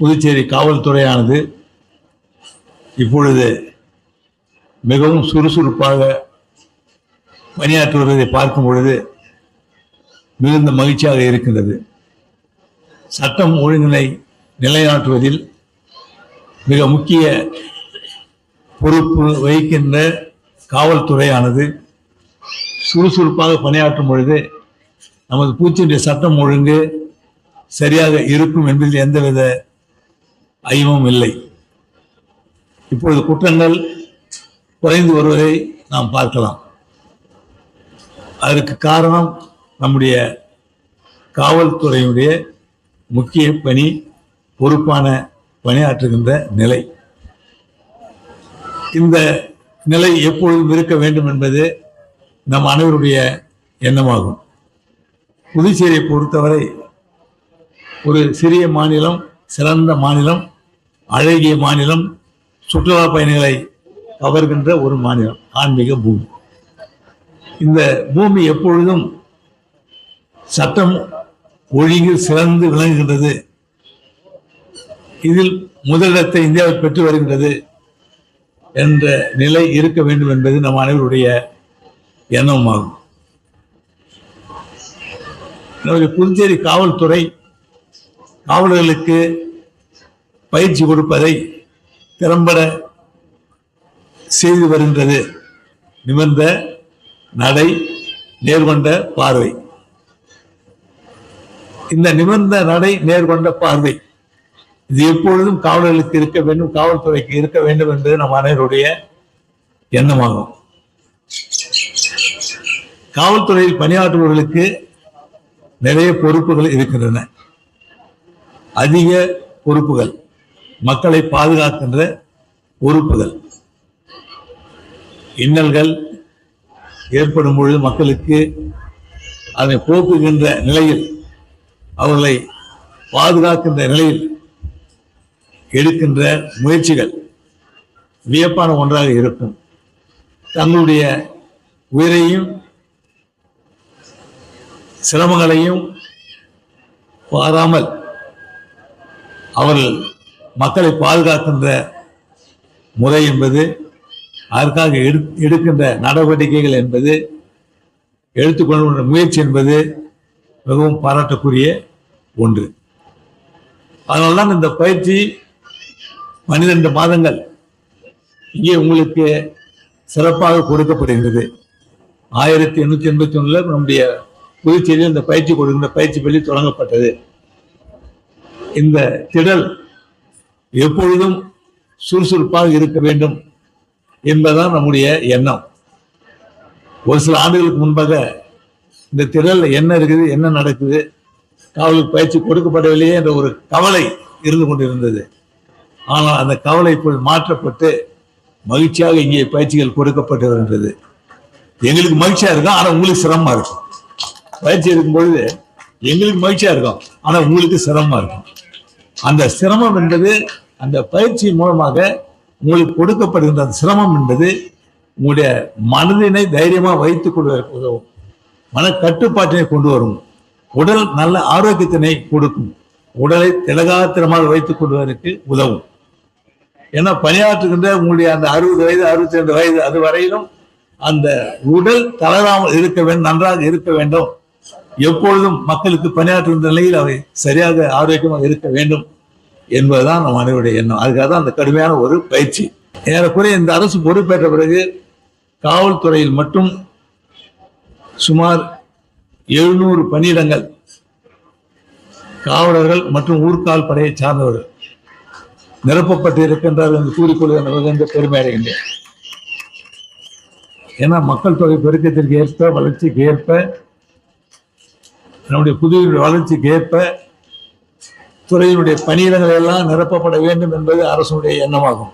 புதுச்சேரி காவல்துறையானது இப்பொழுது மிகவும் சுறுசுறுப்பாக பணியாற்றுவதை பார்க்கும் பொழுது மிகுந்த மகிழ்ச்சியாக இருக்கின்றது. சட்டம் ஒழுங்கினை நிலைநாட்டுவதில் மிக முக்கிய பொறுப்பு வகிக்கின்ற காவல்துறையானது சுறுசுறுப்பாக பணியாற்றும் பொழுது நமது பூச்சியுடைய சட்டம் ஒழுங்கு சரியாக இருக்கும் என்பதில் எந்தவித ஐயமும் இல்லை. இப்பொழுது குற்றங்கள் குறைந்து வருவதை நாம் பார்க்கலாம். அதற்கு காரணம் நம்முடைய காவல்துறையினுடைய முக்கிய பணி பொறுப்பான பணியாற்றுகின்ற நிலை. இந்த நிலை எப்பொழுதும் இருக்க வேண்டும் என்பது நம் அனைவருடைய எண்ணமாகும். புதுச்சேரியை பொறுத்தவரை ஒரு சிறிய மாநிலம் சிறந்த மாநிலம் அழகிய மாநிலம் சுற்றுலா பயணிகளை கவர்கின்ற ஒரு மாநிலம் ஆன்மீக பூமி. இந்த பூமி எப்பொழுதும் சட்டம் ஒழுங்கில் சிறந்து விளங்குகின்றது. இதில் முதலிடத்தை இந்தியாவில் பெற்று வருகின்றது என்ற நிலை இருக்க வேண்டும் என்பது நம் அனைவருடைய எண்ணமாகும். நம்முடைய புதுச்சேரி காவல்துறை காவலர்களுக்கு பயிற்சி கொடுப்பதை திறம்பட செய்து வருகின்றது. நிமிர்ந்த நடை நேர்கொண்ட பார்வை. இந்த நிமிர்ந்த நடை நேர்கொண்ட பார்வை. இது எப்பொழுதும் காவலர்களுக்கு இருக்க வேண்டும் காவல்துறைக்கு இருக்க வேண்டும் என்பது நம் அனைவருடைய எண்ணமாகும். காவல்துறையில் பணியாற்றுபவர்களுக்கு நிறைய பொறுப்புகள் இருக்கின்றன. அதிக பொறுப்புகள். மக்களை பாதுகாக்கின்ற பொறுப்புகள். இன்னல்கள் ஏற்படும் பொழுது மக்களுக்கு அதை போக்குகின்ற நிலையில் அவர்களை பாதுகாக்கின்ற நிலையில் எடுக்கின்ற முயற்சிகள் வியப்பான ஒன்றாக இருக்கும். தங்களுடைய உயிரையும் சிரமங்களையும் பாராமல் அவர்கள் மக்களை பாதுகாக்கின்ற முறை என்பது அதற்காக எடு எடுக்கின்ற நடவடிக்கைகள் என்பது எடுத்துக்கொள்கின்ற முயற்சி என்பது மிகவும் பாராட்டக்கூடிய ஒன்று. அதனால்தான் இந்த பயிற்சி பன்னிரெண்டு மாதங்கள் இங்கே உங்களுக்கு சிறப்பாக கொடுக்கப்படுகிறது ஆயிரத்தி எண்ணூற்றி எண்பத்தி ஒன்றில் நம்முடைய புதுச்சேரியில் இந்த பயிற்சி கொடுக்கின்ற பயிற்சி பள்ளி தொடங்கப்பட்டது. இந்த திடல் எப்பொழுதும் சுறுசுறுப்பாக இருக்க வேண்டும் என்பதுதான் நம்முடைய எண்ணம். ஒரு சில ஆண்டுகளுக்கு முன்பாக இந்த திடல்ல என்ன இருக்குது என்ன நடக்குது காவலுக்கு பயிற்சி கொடுக்கப்படவில்லையே என்ற ஒரு கவலை இருந்து கொண்டிருந்தது. ஆனால் அந்த கவலை இப்போது மாற்றப்பட்டு மகிழ்ச்சியாக இங்கே பயிற்சிகள் கொடுக்கப்பட்டு வருகின்றது. எங்களுக்கு மகிழ்ச்சியா இருக்கும் ஆனால் உங்களுக்கு சிரமமா இருக்கும். பயிற்சி எடுக்கும் பொழுது எங்களுக்கு மகிழ்ச்சியா இருக்கும் ஆனால் உங்களுக்கு சிரமமா இருக்கும். அந்த சிரமம் என்பது அந்த பயிற்சியின் மூலமாக உங்களுக்கு கொடுக்கப்படுகின்ற அந்த சிரமம் என்பது உங்களுடைய மனதினை தைரியமாக வைத்துக் கொள்வதற்கு உதவும் மன கட்டுப்பாட்டினை கொண்டு வரும். உடல் நல்ல ஆரோக்கியத்தினை கொடுக்கும். உடலை திலகாத்திரமாக வைத்துக் கொள்வதற்கு உதவும். ஏன்னா பணியாற்றுகின்ற உங்களுடைய அந்த அறுபது வயது அறுபத்தி ரெண்டு வயது அது வரையிலும் அந்த உடல் தளராமல் இருக்க வேண்டும் நன்றாக இருக்க வேண்டும். எப்பொழுதும் மக்களுக்கு பணியாற்றுகின்ற நிலையில் அவை சரியாக ஆரோக்கியமாக இருக்க வேண்டும். என்பதுதான் நம் அனைவருடைய எண்ணம். அதுக்காக தான் அந்த கடுமையான ஒரு பயிற்சி. ஏறக்குறைய இந்த அரசு பொறுப்பேற்ற பிறகு காவல்துறையில் மட்டும் சுமார் எழுநூறு பணியிடங்கள் காவலர்கள் மற்றும் ஊர்கால் படையை சார்ந்தவர்கள் நிரப்பப்பட்டு இருக்கின்றார்கள் என்று கூறிக்கொள்கின்றனர் என்று பெருமை அடைகின்றேன். ஏன்னா மக்கள் தொகை பெருக்கத்திற்கு ஏற்ப வளர்ச்சிக்கு ஏற்ப நம்முடைய புதுவையினுடைய வளர்ச்சிக்கு ஏற்ப துறையினுடைய பணியிடங்கள் எல்லாம் நிரப்பப்பட வேண்டும் என்பது அரசுடைய எண்ணமாகும்.